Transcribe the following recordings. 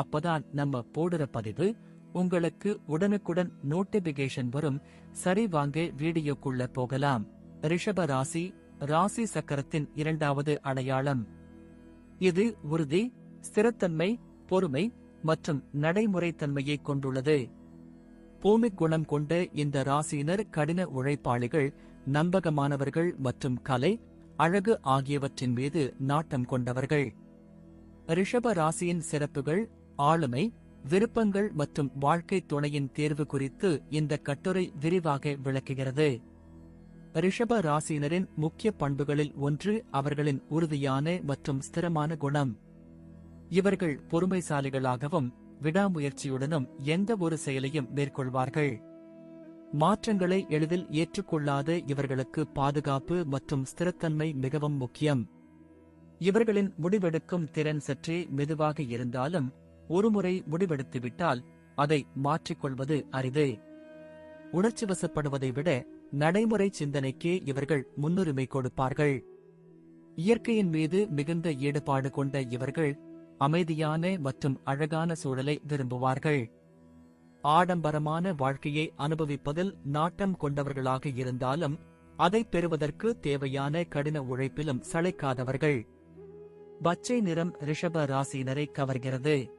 அப்பதான் நம்ம போடுற பதிவு உங்களுக்கு உடனுக்குடன் நோட்டிபிகேஷன் வரும். சரி வாங்க வீடியோக்குள்ள போகலாம். ரிஷப ராசி ராசி சக்கரத்தின் இரண்டாவது அடையாளம். இது உறுதி ஸ்திரத்தன்மை பொறுமை மற்றும் நடைமுறைத்தன்மையை கொண்டுள்ளது. பூமி குணம் கொண்ட இந்த ராசியினர் கடின உழைப்பாளிகள் நம்பகமானவர்கள் மற்றும் கலை அழகு ஆகியவற்றின் மீது நாட்டம் கொண்டவர்கள். ரிஷப ராசியின் சிறப்புகள் ஆளுமை விருப்பங்கள் மற்றும் வாழ்க்கை துணையின் தேர்வு குறித்து இந்த கட்டுரை விரிவாக விளக்குகிறது. ரிஷப ராசியினரின் முக்கிய பண்புகளில் ஒன்று அவர்களின் உறுதியான மற்றும் ஸ்திரமான குணம். இவர்கள் பொறுமைசாலிகளாகவும் விடாமுயற்சியுடனும் எந்த ஒரு செயலையும் மேற்கொள்வார்கள். மாற்றங்களை எளிதில் ஏற்றுக்கொள்ளாத இவர்களுக்கு பாதுகாப்பு மற்றும் ஸ்திரத்தன்மை மிகவும் முக்கியம். இவர்களின் முடிவெடுக்கும் திறன் சற்றே மெதுவாக இருந்தாலும் ஒருமுறை முடிவெடுத்துவிட்டால் அதை மாற்றிக்கொள்வது அரிது. உணர்ச்சிவசப்படுவதை விட நடைமுறை சிந்தனைக்கே இவர்கள் முன்னுரிமை கொடுப்பார்கள். இயற்கையின் மீது மிகுந்த ஈடுபாடு கொண்ட இவர்கள் அமைதியான மற்றும் அழகான சூழலை விரும்புவார்கள். ஆடம்பரமான வாழ்க்கையை அனுபவிப்பதில் நாட்டம் கொண்டவர்களாக இருந்தாலும் அதை பெறுவதற்கு தேவையான கடின உழைப்பிலும் சளைக்காதவர்கள். பச்சை நிறம் ரிஷப ராசியினரை கவர்கிறது.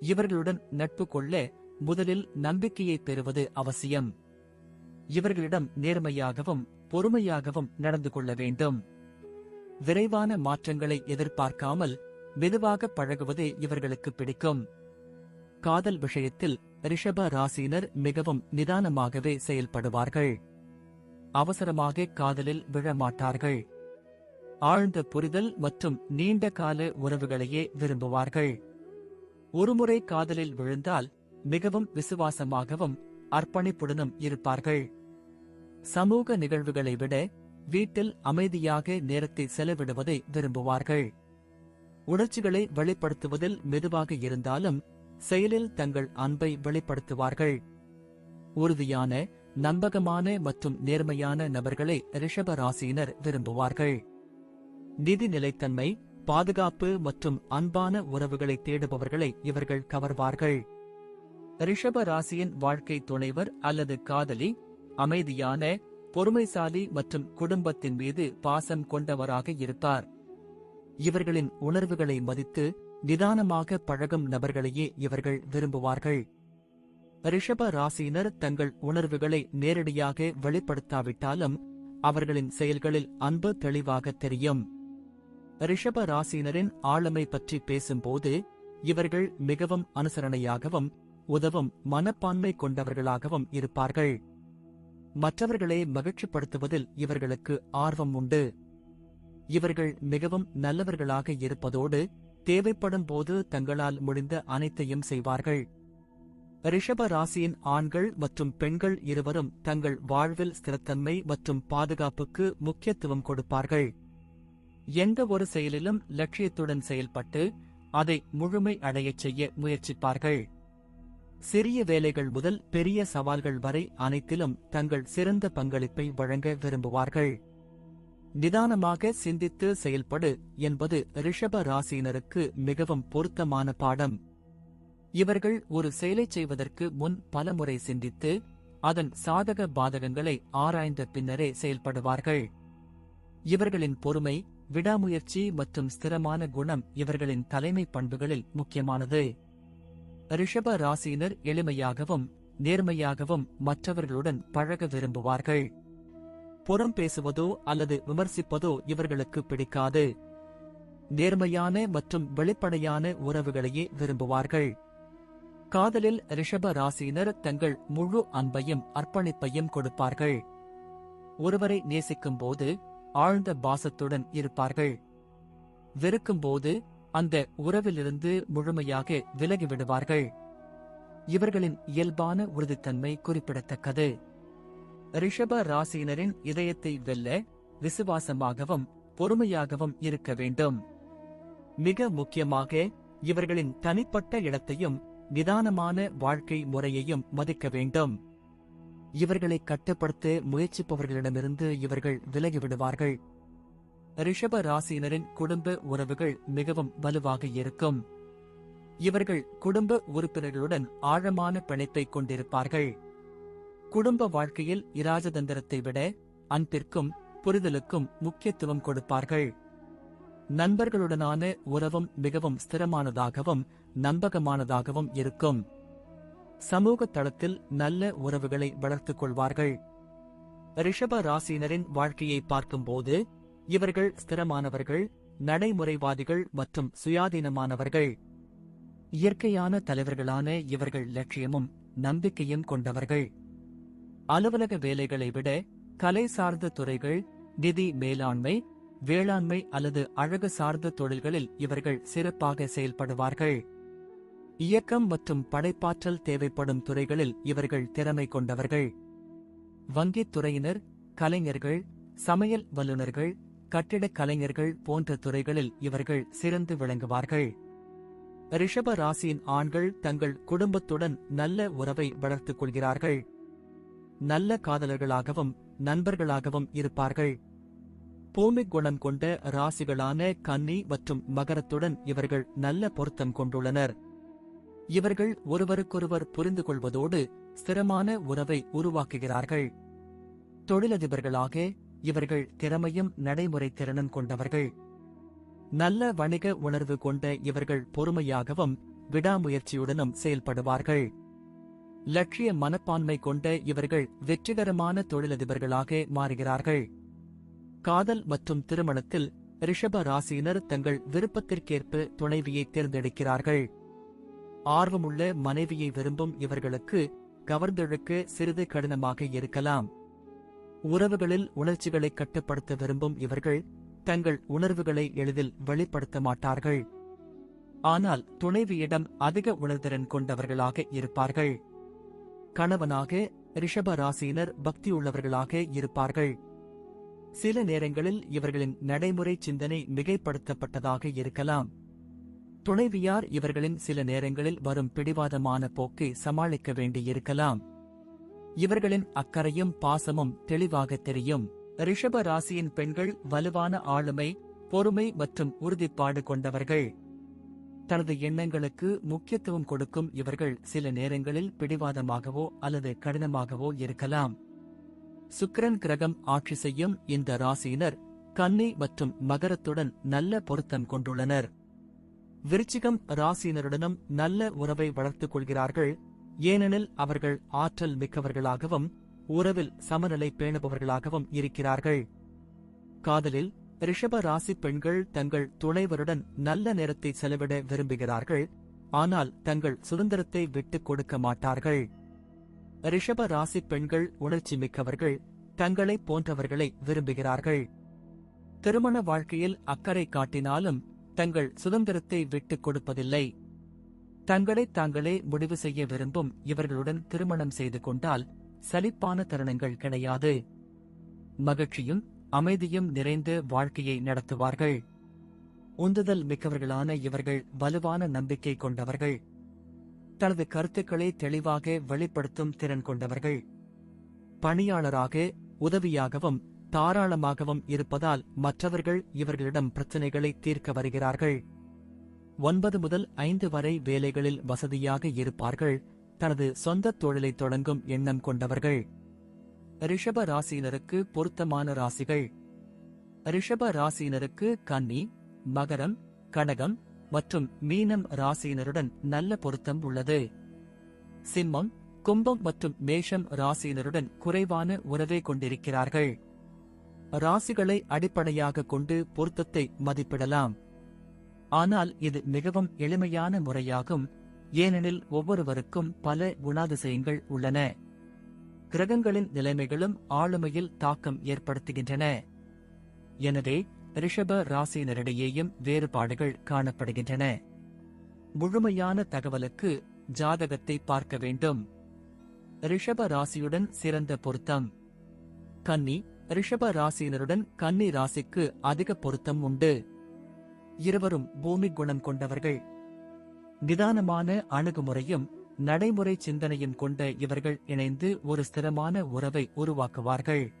இவர்களுடன் நட்பு கொள்ள முதலில் நம்பிக்கையை பெறுவது அவசியம். இவர்களிடம் நேர்மையாகவும் பொறுமையாகவும் நடந்து கொள்ள வேண்டும். விரைவான மாற்றங்களை எதிர்பார்க்காமல் மெதுவாக பழகுவதே இவர்களுக்கு பிடிக்கும். காதல் விஷயத்தில் ரிஷப ராசியினர் மிகவும் நிதானமாகவே செயல்படுவார்கள். அவசரமாக காதலில் விழமாட்டார்கள். ஆழ்ந்த புரிதல் மற்றும் நீண்ட கால உறவுகளையே விரும்புவார்கள். ஒருமுறை காதலில் விழுந்தால் மிகவும் விசுவாசமாகவும் அர்ப்பணிப்புடனும் இருப்பார்கள். சமூக நிகழ்வுகளை விட வீட்டில் அமைதியாக நேரத்தை செலவிடுவதை விரும்புவார்கள். உணர்ச்சிகளை வெளிப்படுத்துவதில் மெதுவாக இருந்தாலும் செயலில் தங்கள் அன்பை வெளிப்படுத்துவார்கள். உறுதியான நம்பகமான மற்றும் நேர்மையான நபர்களை ரிஷப ராசியினர் விரும்புவார்கள். நிதி நிலைத்தன்மை பாதுகாப்பு மற்றும் அன்பான உறவுகளை தேடுபவர்களை இவர்கள் கவர்வார்கள். ரிஷப ராசியின் வாழ்க்கை துணைவர் அல்லது காதலி அமைதியான பொறுமைசாலி மற்றும் குடும்பத்தின் மீது பாசம் கொண்டவராக இருப்பார். இவர்களின் உணர்வுகளை மதித்து நிதானமாக பழகும் நபர்களையே இவர்கள் விரும்புவார்கள். ரிஷப ராசியினர் தங்கள் உணர்வுகளை நேரடியாக வெளிப்படுத்தாவிட்டாலும் அவர்களின் செயல்களில் அன்பு தெளிவாக தெரியும். ரிஷப ராசியினரின் ஆளுமை பற்றி பேசும்போது இவர்கள் மிகவும் அனுசரணையாகவும் உதவும் மனப்பான்மை கொண்டவர்களாகவும் இருப்பார்கள். மற்றவர்களை மகிழ்ச்சிப்படுத்துவதில் இவர்களுக்கு ஆர்வம் உண்டு. இவர்கள் மிகவும் நல்லவர்களாக இருப்பதோடு தேவைப்படும் போது தங்களால் முடிந்த அனைத்தையும் செய்வார்கள். ரிஷப ராசியின் ஆண்கள் மற்றும் பெண்கள் இருவரும் தங்கள் வாழ்வில் ஸ்திரத்தன்மை மற்றும் பாதுகாப்புக்கு முக்கியத்துவம் கொடுப்பார்கள். எந்த ஒரு செயலிலும் லட்சியத்துடன் செயல்பட்டு அதை முழுமை அடையச் செய்ய முயற்சிப்பார்கள். சிறிய வேலைகள் முதல் பெரிய சவால்கள் வரை அனைத்திலும் தங்கள் சிறந்த பங்களிப்பை வழங்க விரும்புவார்கள். நிதானமாக சிந்தித்து செயல்படு என்பது ரிஷப ராசியினருக்கு மிகவும் பொருத்தமான பாடம். இவர்கள் ஒரு செயலைச் செய்வதற்கு முன் பலமுறை சிந்தித்து அதன் சாதக பாதகங்களை ஆராய்ந்த பின்னரே செயல்படுவார்கள். இவர்களின் பொறுமை விடாமுயற்சி மற்றும் ஸ்திரமான குணம் இவர்களின் தலைமை பண்புகளில் முக்கியமானது. ரிஷப ராசியினர் எளிமையாகவும் நேர்மையாகவும் மற்றவர்களுடன் பழக விரும்புவார்கள். புறம் பேசுவதோ அல்லது விமர்சிப்பதோ இவர்களுக்கு பிடிக்காது. நேர்மையான மற்றும் வெளிப்படையான உறவுகளையே விரும்புவார்கள். காதலில் ரிஷப ராசியினர் தங்கள் முழு அன்பையும் அர்ப்பணிப்பையும் கொடுப்பார்கள். ஒருவரை நேசிக்கும் போது ஆழ்ந்த பாசத்துடன் இருப்பார்கள். வெறுக்கும்போது அந்த உறவிலிருந்து முழுமையாக விலகிவிடுவார்கள் இவர்களின் இயல்பான உறுதித்தன்மை குறிப்பிடத்தக்கது. ரிஷப ராசியினரின் இதயத்தை வெல்ல விசுவாசமாகவும் பொறுமையாகவும் இருக்க வேண்டும். மிக முக்கியமாக இவர்களின் தனிப்பட்ட இடத்தையும் நிதானமான வாழ்க்கை முறையையும் மதிக்க வேண்டும். இவர்களை கட்டுப்படுத்த முயற்சிப்பவர்களிடமிருந்து இவர்கள் விலகிவிடுவார்கள். ரிஷப ராசியினரின் குடும்ப உறவுகள் மிகவும் வலுவாக இருக்கும். இவர்கள் குடும்ப உறுப்பினர்களுடன் ஆழமான பிணைப்பை கொண்டிருப்பார்கள். குடும்ப வாழ்க்கையில் இராஜதந்திரத்தை விட அன்பிற்கும் புரிதலுக்கும் முக்கியத்துவம் கொடுப்பார்கள். நண்பர்களுடனான உறவும் மிகவும் ஸ்திரமானதாகவும் நம்பகமானதாகவும் இருக்கும். சமூக தளத்தில் நல்ல உறவுகளை வளர்த்துக் கொள்வார்கள். ரிஷப ராசியினரின் வாழ்க்கையை பார்க்கும்போது இவர்கள் ஸ்திரமானவர்கள் நடைமுறைவாதிகள் மற்றும் சுயாதீனமானவர்கள். இயற்கையான தலைவர்களான இவர்கள் லட்சியமும் நம்பிக்கையும் கொண்டவர்கள். அலுவலக வேலைகளை விட கலை சார்ந்த துறைகள் நிதி மேலாண்மை வேளாண்மை அல்லது அழகு சார்ந்த தொழில்களில் இவர்கள் சிறப்பாக செயல்படுவார்கள். இயக்கம் மற்றும் படைப்பாற்றல் தேவைப்படும் துறைகளில் இவர்கள் திறமை கொண்டவர்கள். வங்கித் துறையினர் கலைஞர்கள் சமையல் வல்லுநர்கள் கட்டிடக் கலைஞர்கள் போன்ற துறைகளில் இவர்கள் சிறந்து விளங்குவார்கள். ரிஷப ராசியின் ஆண்கள் தங்கள் குடும்பத்துடன் நல்ல உறவை வளர்த்துக் கொள்கிறார்கள். நல்ல காதலர்களாகவும் நண்பர்களாகவும் இருப்பார்கள். பூமிக் குணம் கொண்ட ராசிகளான கன்னி மற்றும் மகரத்துடன் இவர்கள் நல்ல பொருத்தம் கொண்டுள்ளனர். இவர்கள் ஒருவருக்கொருவர் புரிந்து கொள்வதோடு ஸ்திரமான உறவை உருவாக்குகிறார்கள். தொழிலதிபர்களாக இவர்கள் திறமையும் நடைமுறை திறனும் கொண்டவர்கள். நல்ல வணிக உணர்வு கொண்ட இவர்கள் பொறுமையாகவும் விடாமுயற்சியுடனும் செயல்படுவார்கள். லட்சிய மனப்பான்மை கொண்ட இவர்கள் வெற்றிகரமான தொழிலதிபர்களாக மாறுகிறார்கள். காதல் மற்றும் திருமணத்தில் ரிஷப ராசியினர் தங்கள் விருப்பத்திற்கேற்ப துணைவியை தேர்ந்தெடுக்கிறார்கள். ஆர்வமுள்ள மனைவியை விரும்பும் இவர்களுக்கு கவர்ந்தெழுக்க சிறிது கடினமாக இருக்கலாம். உறவுகளில் உணர்ச்சிகளை கட்டுப்படுத்த விரும்பும் இவர்கள் தங்கள் உணர்வுகளை எளிதில் வெளிப்படுத்த மாட்டார்கள். ஆனால் துணைவியிடம் அதிக உணர்திறன் கொண்டவர்களாக இருப்பார்கள். கணவனாக ரிஷப ராசியினர் பக்தியுள்ளவர்களாக இருப்பார்கள். சில நேரங்களில் இவர்களின் நடைமுறை சிந்தனை மிகைப்படுத்தப்பட்டதாக இருக்கலாம். துணைவியார் இவர்களின் சில நேரங்களில் வரும் பிடிவாதமான போக்கை சமாளிக்க வேண்டியிருக்கலாம். இவர்களின் அக்கறையும் பாசமும் தெளிவாக தெரியும். ரிஷப ராசியின் பெண்கள் வலுவான ஆளுமை பொறுமை மற்றும் உறுதிப்பாடு கொண்டவர்கள். தனது எண்ணங்களுக்கு முக்கியத்துவம் கொடுக்கும் இவர்கள் சில நேரங்களில் பிடிவாதமாகவோ அல்லது கடினமாகவோ இருக்கலாம். சுக்கிரன் கிரகம் ஆட்சி செய்யும் இந்த ராசியினர் கன்னி மற்றும் மகரத்துடன் நல்ல பொருத்தம் கொண்டுள்ளனர். விருச்சிகம் ராசியினருடனும் நல்ல உறவை வளர்த்துக் கொள்கிறார்கள். ஏனெனில் அவர்கள் ஆற்றல் மிக்கவர்களாகவும் உறவில் சமநிலை பேணுபவர்களாகவும் இருக்கிறார்கள். காதலில் ரிஷப ராசி பெண்கள் தங்கள் துணைவருடன் நல்ல நேரத்தை செலவிட விரும்புகிறார்கள். ஆனால் தங்கள் சுதந்திரத்தை விட்டுக் கொடுக்க மாட்டார்கள். ரிஷப ராசி பெண்கள் உணர்ச்சி மிக்கவர்கள் தங்களை போன்றவர்களை விரும்புகிறார்கள். திருமண வாழ்க்கையில் அக்கறை காட்டினாலும் தங்கள் சுதந்திரத்தை விட்டுக் கொடுப்பதில்லை. தங்களை தாங்களே முடிவு செய்ய விரும்பும் இவர்களுடன் திருமணம் செய்து கொண்டால் சலிப்பான தருணங்கள் கிடையாது. மகிழ்ச்சியும் அமைதியும் நிறைந்த வாழ்க்கையை நடத்துவார்கள். உந்துதல் மிக்கவர்களான இவர்கள் வலுவான நம்பிக்கை கொண்டவர்கள். தனது கருத்துக்களை தெளிவாக வெளிப்படுத்தும் திறன் கொண்டவர்கள். பணியாளராக உதவியாகவும் தாராளமாகவும் இருப்பதால் மற்றவர்கள் இவர்களிடம் பிரச்சினைகளை தீர்க்க வருகிறார்கள். ஒன்பது முதல் ஐந்து வரை வேலைகளில் வசதியாக இருப்பார்கள். தனது சொந்த தொழிலை தொடங்கும் எண்ணம் கொண்டவர்கள். ரிஷப ராசியினருக்கு பொருத்தமான ராசிகள். ரிஷப ராசியினருக்கு கன்னி மகரம் கனகம் மற்றும் மீனம் ராசியினருடன் நல்ல பொருத்தம் உள்ளது. சிம்மம் கும்பம் மற்றும் மேஷம் ராசியினருடன் குறைவான உறவை கொண்டிருக்கிறார்கள். ராசிகளை அடிப்படையாக கொண்டு பொருத்தத்தை மதிப்பிடலாம். ஆனால் இது மிகவும் எளிமையான முறையாகும். ஏனெனில் ஒவ்வொருவருக்கும் பல குணாதிசயங்கள் உள்ளன. கிரகங்களின் நிலைமைகளும் ஆளுமையில் தாக்கம் ஏற்படுத்துகின்றன. எனவே ரிஷப ராசியினரிடையேயும் வேறுபாடுகள் காணப்படுகின்றன. முழுமையான தகவலுக்கு ஜாதகத்தை பார்க்க வேண்டும். ரிஷப ராசியுடன் சிறந்த பொருத்தம். கன்னி ரிஷப ராசியினருடன் கன்னி ராசிக்கு அதிக பொருத்தம் உண்டு. இருவரும் பூமி குணம் கொண்டவர்கள். நிதானமான அணுகுமுறையும் நடைமுறை சிந்தனையும் கொண்ட இவர்கள் இணைந்து ஒரு ஸ்திரமான உறவை உருவாக்குவார்கள்.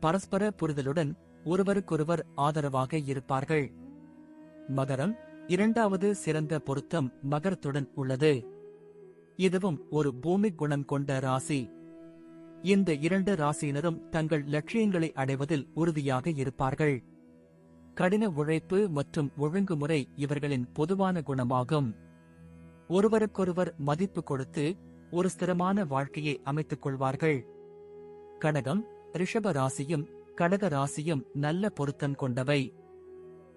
பரஸ்பர புரிதலுடன் ஒருவருக்கொருவர் ஆதரவாக இருப்பார்கள். மகரம் இரண்டாவது சிறந்த பொருத்தம் மகரத்துடன் உள்ளது. இதுவும் ஒரு பூமி குணம் கொண்ட ராசி. இந்த இரண்டு ராசியினரும் தங்கள் லட்சியங்களை அடைவதில் உறுதியாக இருப்பார்கள். கடின உழைப்பு மற்றும் ஒழுங்குமுறை இவர்களின் பொதுவான குணமாகும். ஒருவருக்கொருவர் மதிப்பு கொடுத்து ஒரு ஸ்திரமான வாழ்க்கையை அமைத்துக் கொள்வார்கள். கடகம் ரிஷப ராசியும் கடக ராசியும் நல்ல பொருத்தம் கொண்டவை.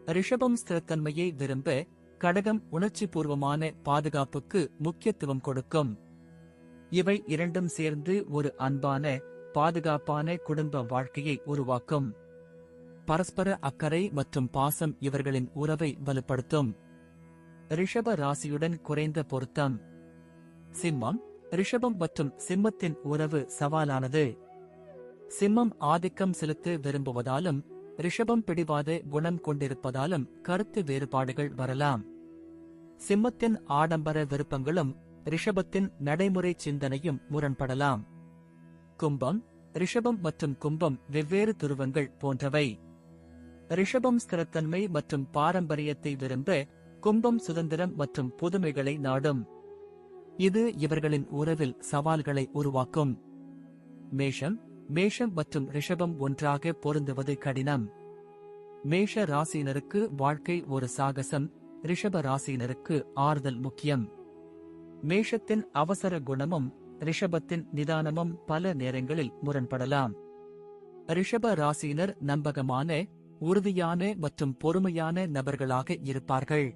ரிஷபம் ஸ்திரத்தன்மையை விரும்ப கடகம் உணர்ச்சி பூர்வமான பாதுகாப்புக்கு முக்கியத்துவம் கொடுக்கும். இவை இரண்டும் சேர்ந்து ஒரு அன்பான பாதுகாப்பான குடும்ப வாழ்க்கையை உருவாக்கும். பரஸ்பர அக்கறை மற்றும் பாசம் இவர்களின் உறவை வலுப்படுத்தும். ரிஷப ராசியுடன் குறைந்த பொருத்தம். சிம்மம் ரிஷபம் மற்றும் சிம்மத்தின் உறவு சவாலானது. சிம்மம் ஆதிக்கம் செலுத்த விரும்புவதாலும் ரிஷபம் பிடிவாத குணம் கொண்டிருப்பதாலும் கருத்து வேறுபாடுகள் வரலாம். சிம்மத்தின் ஆடம்பர விருப்பங்களும் ரிஷபத்தின் நடைமுறை சிந்தனையும் முரண்படலாம். கும்பம் ரிஷபம் மற்றும் கும்பம் வெவ்வேறு துருவங்கள் போன்றவை. ரிஷபம் ஸ்திரத்தன்மை மற்றும் பாரம்பரியத்தை விரும்ப கும்பம் சுதந்திரம் மற்றும் புதுமைகளை நாடும். இது இவர்களின் உறவில் சவால்களை உருவாக்கும். மேஷம் மேஷம் மற்றும் ரிஷபம் ஒன்றாக பொருந்துவது கடினம். மேஷ ராசியினருக்கு வாழ்க்கை ஒரு சாகசம் ரிஷப ராசியினருக்கு ஆறுதல் முக்கியம். மேஷத்தின் அவசர குணமும் ரிஷபத்தின் நிதானமும் பல நேரங்களில் முரண்படலாம். ரிஷப ராசியினர் நம்பகமான உறுதியான மற்றும் பொறுமையான நபர்களாக இருப்பார்கள்.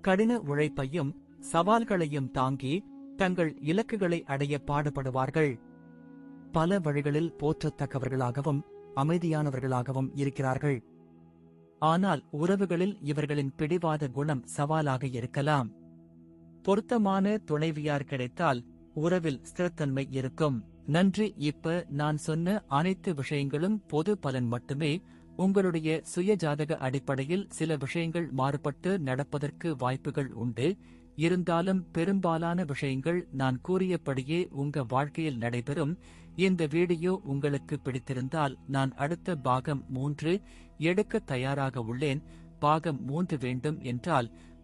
கடின உழைப்பையும் சவால்களையும் தாங்கி தங்கள் இலக்குகளை அடைய பாடுபடுவார்கள். பல வழிகளில் போற்றத்தக்கவர்களாகவும் அமைதியானவர்களாகவும் இருக்கிறார்கள். ஆனால் உறவுகளில் இவர்களின் பிடிவாத குணம் சவாலாக இருக்கலாம். பொருத்தமான துணைவியார் கிடைத்தால் உறவில் ஸ்திரத்தன்மை இருக்கும். நன்றி. இப்ப நான் சொன்ன அனைத்து விஷயங்களும் பொது பலன் மட்டுமே. உங்களுடைய சுய ஜாதக அடிப்படையில் சில விஷயங்கள் மாறுபட்டு நடப்பதற்கு வாய்ப்புகள் உண்டு. இருந்தாலும் பெரும்பாலான விஷயங்கள் நான் கூறியபடியே உங்க வாழ்க்கையில் நடைபெறும். இந்த வீடியோ உங்களுக்கு பிடித்திருந்தால் நான் அடுத்த பாகம் மூன்று எடுக்க தயாராக உள்ளேன். பாகம் மூன்று வேண்டும் என்றால்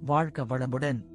வாழ்க வளமுடன்.